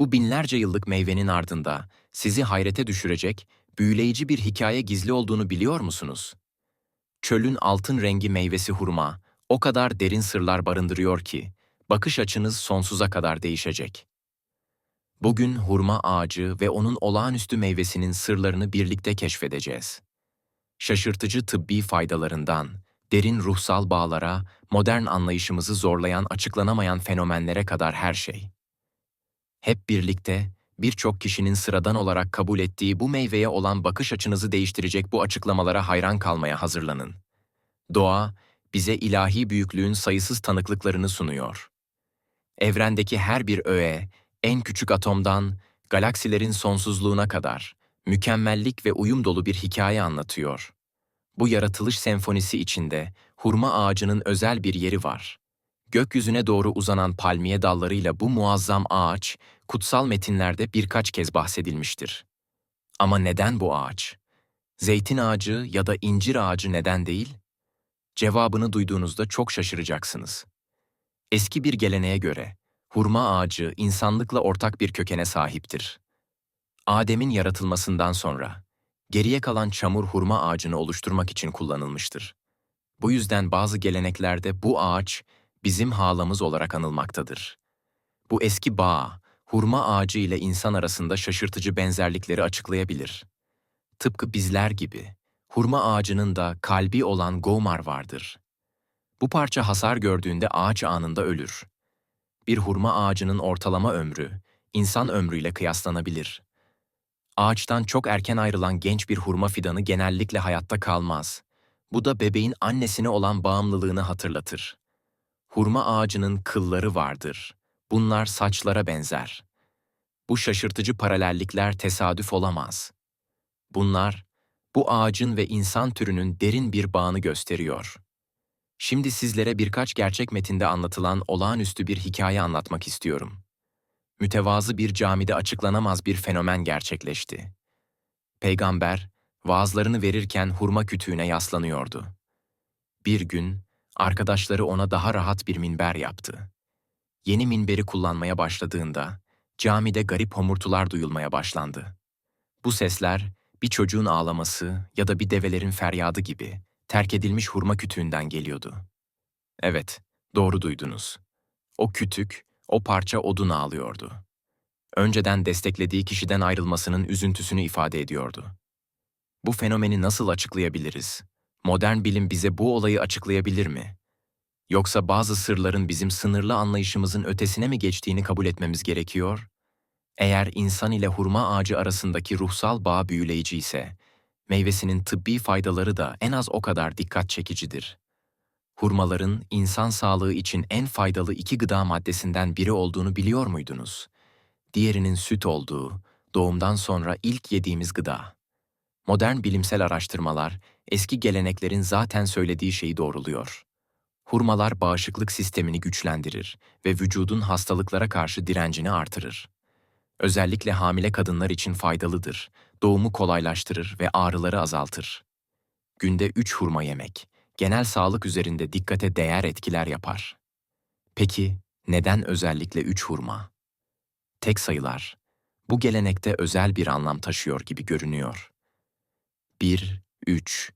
Bu binlerce yıllık meyvenin ardında sizi hayrete düşürecek, büyüleyici bir hikaye gizli olduğunu biliyor musunuz? Çölün altın rengi meyvesi hurma, o kadar derin sırlar barındırıyor ki, bakış açınız sonsuza kadar değişecek. Bugün hurma ağacı ve onun olağanüstü meyvesinin sırlarını birlikte keşfedeceğiz. Şaşırtıcı tıbbi faydalarından, derin ruhsal bağlara, modern anlayışımızı zorlayan açıklanamayan fenomenlere kadar her şey. Hep birlikte, birçok kişinin sıradan olarak kabul ettiği bu meyveye olan bakış açınızı değiştirecek bu açıklamalara hayran kalmaya hazırlanın. Doğa, bize ilahi büyüklüğün sayısız tanıklıklarını sunuyor. Evrendeki her bir öğe, en küçük atomdan galaksilerin sonsuzluğuna kadar mükemmellik ve uyum dolu bir hikaye anlatıyor. Bu yaratılış senfonisi içinde hurma ağacının özel bir yeri var. Gökyüzüne doğru uzanan palmiye dallarıyla bu muazzam ağaç, kutsal metinlerde birkaç kez bahsedilmiştir. Ama neden bu ağaç? Zeytin ağacı ya da incir ağacı neden değil? Cevabını duyduğunuzda çok şaşıracaksınız. Eski bir geleneğe göre, hurma ağacı insanlıkla ortak bir kökene sahiptir. Adem'in yaratılmasından sonra, geriye kalan çamur hurma ağacını oluşturmak için kullanılmıştır. Bu yüzden bazı geleneklerde bu ağaç bizim halamız olarak anılmaktadır. Bu eski bağ, hurma ağacı ile insan arasında şaşırtıcı benzerlikleri açıklayabilir. Tıpkı bizler gibi, hurma ağacının da kalbi olan gomar vardır. Bu parça hasar gördüğünde ağaç anında ölür. Bir hurma ağacının ortalama ömrü, insan ömrüyle kıyaslanabilir. Ağaçtan çok erken ayrılan genç bir hurma fidanı genellikle hayatta kalmaz. Bu da bebeğin annesine olan bağımlılığını hatırlatır. Hurma ağacının kılları vardır. Bunlar saçlara benzer. Bu şaşırtıcı paralellikler tesadüf olamaz. Bunlar, bu ağacın ve insan türünün derin bir bağını gösteriyor. Şimdi sizlere birkaç gerçek metinde anlatılan olağanüstü bir hikaye anlatmak istiyorum. Mütevazı bir camide açıklanamaz bir fenomen gerçekleşti. Peygamber, vaazlarını verirken hurma kütüğüne yaslanıyordu. Bir gün, arkadaşları ona daha rahat bir minber yaptı. Yeni minberi kullanmaya başladığında, camide garip homurtular duyulmaya başlandı. Bu sesler, bir çocuğun ağlaması ya da bir develerin feryadı gibi terk edilmiş hurma kütüğünden geliyordu. Evet, doğru duydunuz. O kütük, o parça odun ağlıyordu. Önceden desteklediği kişiden ayrılmasının üzüntüsünü ifade ediyordu. Bu fenomeni nasıl açıklayabiliriz? Modern bilim bize bu olayı açıklayabilir mi? Yoksa bazı sırların bizim sınırlı anlayışımızın ötesine mi geçtiğini kabul etmemiz gerekiyor? Eğer insan ile hurma ağacı arasındaki ruhsal bağ büyüleyici ise, meyvesinin tıbbi faydaları da en az o kadar dikkat çekicidir. Hurmaların insan sağlığı için en faydalı iki gıda maddesinden biri olduğunu biliyor muydunuz? Diğerinin süt olduğu, doğumdan sonra ilk yediğimiz gıda. Modern bilimsel araştırmalar, eski geleneklerin zaten söylediği şeyi doğruluyor. Hurmalar bağışıklık sistemini güçlendirir ve vücudun hastalıklara karşı direncini artırır. Özellikle hamile kadınlar için faydalıdır, doğumu kolaylaştırır ve ağrıları azaltır. Günde 3 hurma yemek, genel sağlık üzerinde dikkate değer etkiler yapar. Peki neden özellikle 3 hurma? Tek sayılar. Bu gelenekte özel bir anlam taşıyor gibi görünüyor. 1, 3,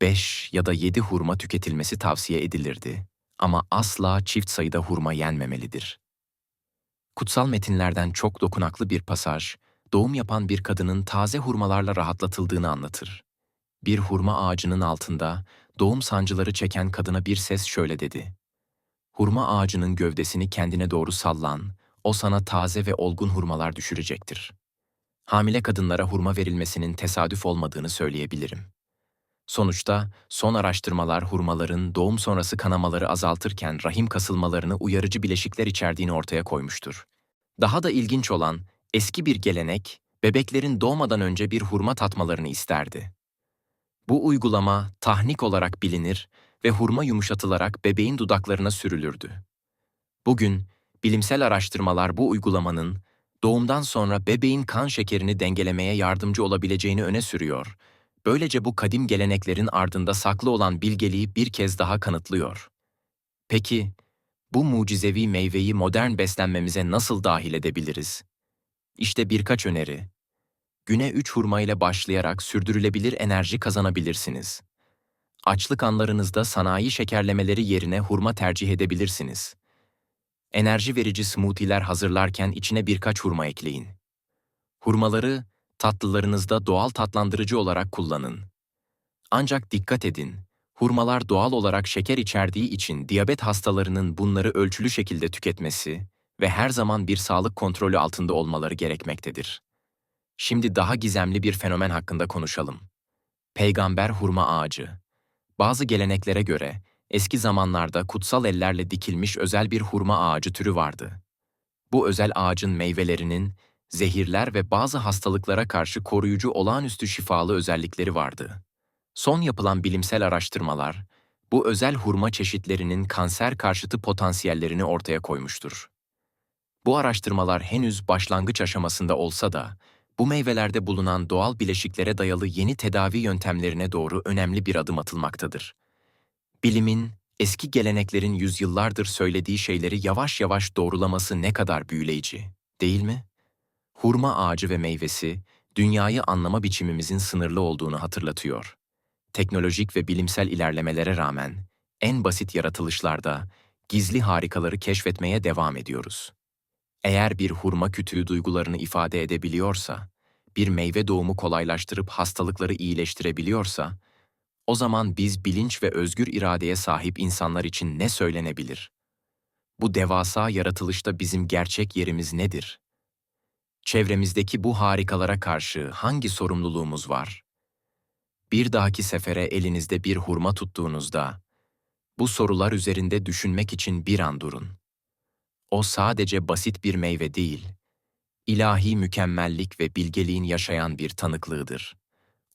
5 ya da 7 hurma tüketilmesi tavsiye edilirdi ama asla çift sayıda hurma yenmemelidir. Kutsal metinlerden çok dokunaklı bir pasaj, doğum yapan bir kadının taze hurmalarla rahatlatıldığını anlatır. Bir hurma ağacının altında doğum sancıları çeken kadına bir ses şöyle dedi. Hurma ağacının gövdesini kendine doğru sallan, o sana taze ve olgun hurmalar düşürecektir. Hamile kadınlara hurma verilmesinin tesadüf olmadığını söyleyebilirim. Sonuçta son araştırmalar hurmaların doğum sonrası kanamaları azaltırken rahim kasılmalarını uyarıcı bileşikler içerdiğini ortaya koymuştur. Daha da ilginç olan eski bir gelenek bebeklerin doğmadan önce bir hurma tatmalarını isterdi. Bu uygulama tahnik olarak bilinir ve hurma yumuşatılarak bebeğin dudaklarına sürülürdü. Bugün bilimsel araştırmalar bu uygulamanın doğumdan sonra bebeğin kan şekerini dengelemeye yardımcı olabileceğini öne sürüyor. Böylece bu kadim geleneklerin ardında saklı olan bilgeliği bir kez daha kanıtlıyor. Peki, bu mucizevi meyveyi modern beslenmemize nasıl dahil edebiliriz? İşte birkaç öneri. Güne 3 hurma ile başlayarak sürdürülebilir enerji kazanabilirsiniz. Açlık anlarınızda sanayi şekerlemeleri yerine hurma tercih edebilirsiniz. Enerji verici smoothie'ler hazırlarken içine birkaç hurma ekleyin. Hurmaları tatlılarınızda doğal tatlandırıcı olarak kullanın. Ancak dikkat edin, hurmalar doğal olarak şeker içerdiği için diyabet hastalarının bunları ölçülü şekilde tüketmesi ve her zaman bir sağlık kontrolü altında olmaları gerekmektedir. Şimdi daha gizemli bir fenomen hakkında konuşalım. Peygamber hurma ağacı. Bazı geleneklere göre eski zamanlarda kutsal ellerle dikilmiş özel bir hurma ağacı türü vardı. Bu özel ağacın meyvelerinin zehirler ve bazı hastalıklara karşı koruyucu olağanüstü şifalı özellikleri vardı. Son yapılan bilimsel araştırmalar, bu özel hurma çeşitlerinin kanser karşıtı potansiyellerini ortaya koymuştur. Bu araştırmalar henüz başlangıç aşamasında olsa da, bu meyvelerde bulunan doğal bileşiklere dayalı yeni tedavi yöntemlerine doğru önemli bir adım atılmaktadır. Bilimin, eski geleneklerin yüzyıllardır söylediği şeyleri yavaş yavaş doğrulaması ne kadar büyüleyici, değil mi? Hurma ağacı ve meyvesi, dünyayı anlama biçimimizin sınırlı olduğunu hatırlatıyor. Teknolojik ve bilimsel ilerlemelere rağmen, en basit yaratılışlarda gizli harikaları keşfetmeye devam ediyoruz. Eğer bir hurma kütüğü duygularını ifade edebiliyorsa, bir meyve doğumu kolaylaştırıp hastalıkları iyileştirebiliyorsa, o zaman biz bilinç ve özgür iradeye sahip insanlar için ne söylenebilir? Bu devasa yaratılışta bizim gerçek yerimiz nedir? Çevremizdeki bu harikalara karşı hangi sorumluluğumuz var? Bir dahaki sefere elinizde bir hurma tuttuğunuzda, bu sorular üzerinde düşünmek için bir an durun. O sadece basit bir meyve değil, ilahi mükemmellik ve bilgeliğin yaşayan bir tanıklığıdır.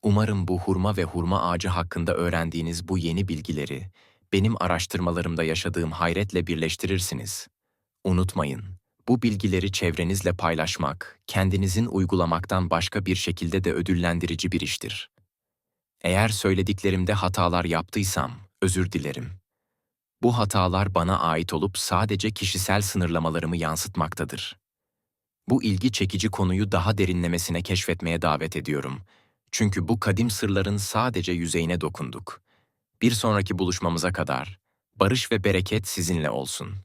Umarım bu hurma ve hurma ağacı hakkında öğrendiğiniz bu yeni bilgileri benim araştırmalarımda yaşadığım hayretle birleştirirsiniz. Unutmayın, bu bilgileri çevrenizle paylaşmak, kendinizin uygulamaktan başka bir şekilde de ödüllendirici bir iştir. Eğer söylediklerimde hatalar yaptıysam, özür dilerim. Bu hatalar bana ait olup sadece kişisel sınırlamalarımı yansıtmaktadır. Bu ilgi çekici konuyu daha derinlemesine keşfetmeye davet ediyorum. Çünkü bu kadim sırların sadece yüzeyine dokunduk. Bir sonraki buluşmamıza kadar barış ve bereket sizinle olsun.